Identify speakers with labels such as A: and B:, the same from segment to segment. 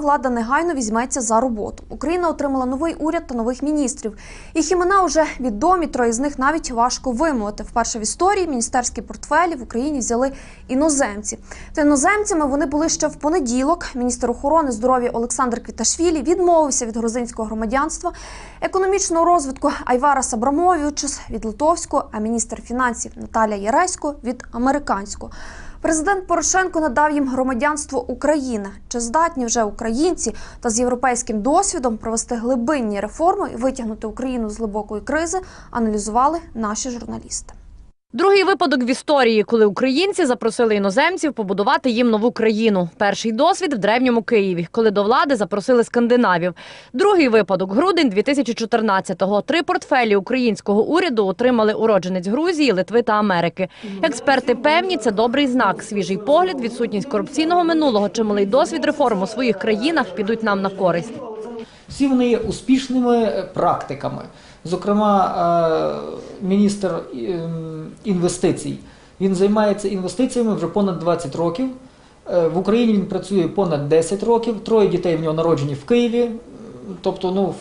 A: влада негайно візьметься за роботу. Україна отримала новий уряд та нових міністрів. Їх імена вже відомі, троє з них навіть важко вимовити. Вперше в історії міністерські портфелі в Україні взяли іноземці. Та іноземцями вони були ще в понеділок. Міністр охорони здоров'я Олександр Квіташвілі відмовився від грузинського громадянства, економічного розвитку Айварас Абрамовичус від литовського, а міністр фінансів Наталя Яресько від американського. Президент Порошенко надав їм громадянство України. Чи здатні вже українці та з європейським досвідом провести глибинні реформи і витягнути Україну з глибокої кризи, аналізували наші журналісти.
B: Другий випадок в історії, коли українці запросили іноземців побудувати їм нову країну. Перший досвід в древньому Києві, коли до влади запросили скандинавів. Другий випадок грудень 2014-го. Три портфелі українського уряду отримали уродженець Грузії, Литви та Америки. Експерти певні, це добрий знак. Свіжий погляд, відсутність корупційного минулого, чималий досвід реформ у своїх країнах підуть нам на користь.
C: Всі вони є успішними практиками. Зокрема, е, міністр ем, інвестицій. Він займається інвестиціями вже понад 20 років. Е, В Україні він працює понад 10 років. Троє дітей в нього народжені в Києві. Тобто, ну,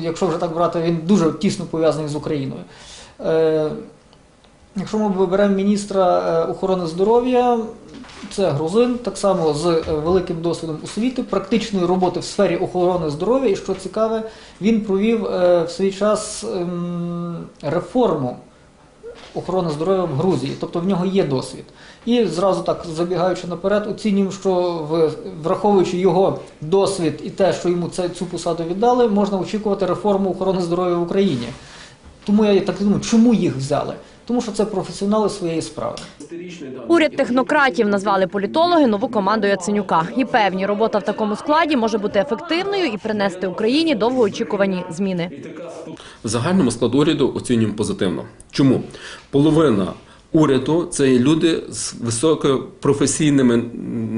C: якщо вже так брати, він дуже тісно пов'язаний з Україною. Якщо ми виберемо міністра е, охорони здоров'я, це грузин, так само з е, великим досвідом освіти, практичної роботи в сфері охорони здоров'я. І що цікаве, він провів е, в свій час ем, реформу охорони здоров'я в Грузії, тобто в нього є досвід. І зразу так забігаючи наперед, оцінюємо, що враховуючи його досвід і те, що йому цю посаду віддали, можна очікувати реформу охорони здоров'я в Україні. Тому я так думаю, чому їх взяли? Тому що це професіонали своєї справи.
B: Уряд технократів назвали політологи нову команду Яценюка. І певні, робота в такому складі може бути ефективною і принести Україні довгоочікувані зміни.
D: В загальному склад уряду оцінюємо позитивно. Чому? Половина уряду це люди з високопрофесійними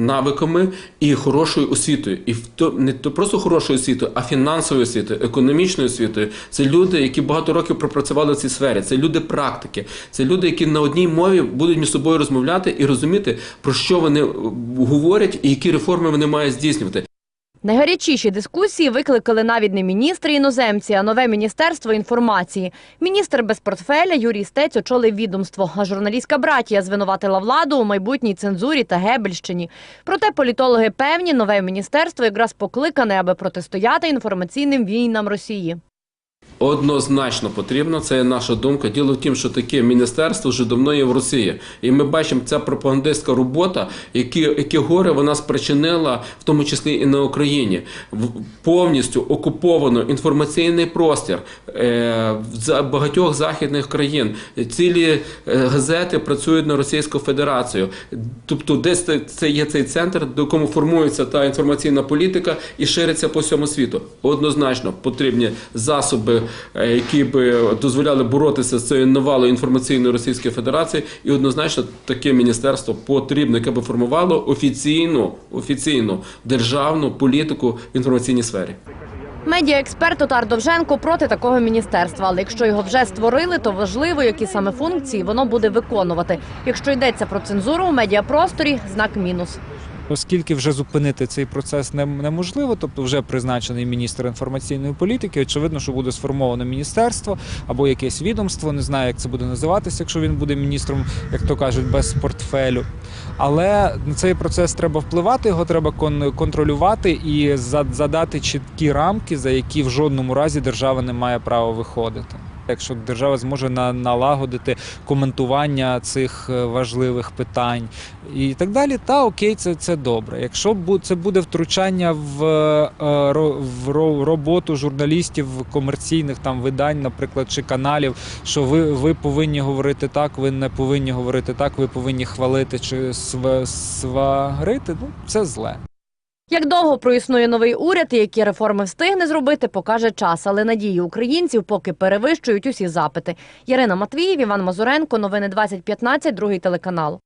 D: навиками і хорошою освітою. І не то просто хорошою освітою, а фінансовою освітою, економічною освітою. Це люди, які багато років пропрацювали в цій сфері. Це люди практики. Це люди, які на одній мові будуть між собою розмовляти і розуміти, про що вони е, говорять і які реформи вони мають здійснювати.
B: Найгарячіші дискусії викликали навіть не міністри іноземці, а нове міністерство інформації. Міністр без портфеля Юрій Стець очолив відомство, а журналістська братія звинуватила владу у майбутній цензурі та гебельщині. Проте політологи певні, нове міністерство якраз покликане, аби протистояти інформаційним війнам Росії.
D: Однозначно потрібно, це є наша думка. Діло в тім, що таке міністерство вже давно є в Росії. І ми бачимо, ця пропагандистська робота, які, які горе вона спричинила, в тому числі і на Україні. Повністю окуповано інформаційний простір е, в багатьох західних країн. Цілі е, газети працюють на Російську Федерацію. Тобто, десь це- є цей центр, до якому формується та інформаційна політика і шириться по всьому світу. Однозначно потрібні засоби, які би дозволяли боротися з цією навалою інформаційної Російської Федерації, і однозначно таке міністерство потрібно, яке би формувало офіційну, офіційну державну політику в інформаційній сфері.
B: Медіаексперт Отар Довженко проти такого міністерства. Але якщо його вже створили, то важливо, які саме функції воно буде виконувати. Якщо йдеться про цензуру у медіапросторі, знак мінус.
E: Оскільки вже зупинити цей процес неможливо, тобто вже призначений міністр інформаційної політики, очевидно, що буде сформовано міністерство або якесь відомство, не знаю, як це буде називатися, якщо він буде міністром, як то кажуть, без портфелю. Але на цей процес треба впливати, його треба кон- контролювати і задати чіткі рамки, за які в жодному разі держава не має права виходити. Якщо держава зможе на- налагодити коментування цих е, важливих питань і так далі, та окей, це, це добре. Якщо це буде втручання в, е, в роботу журналістів комерційних там видань, наприклад, чи каналів, що ви, ви повинні говорити так, ви не повинні говорити так, ви повинні хвалити чи сварити, ну це зле.
B: Як довго проіснує новий уряд і які реформи встигне зробити, покаже час. Але надії українців поки перевищують усі запити. Ярина Матвіїв, Іван Мазуренко. Новини 2015, другий телеканал.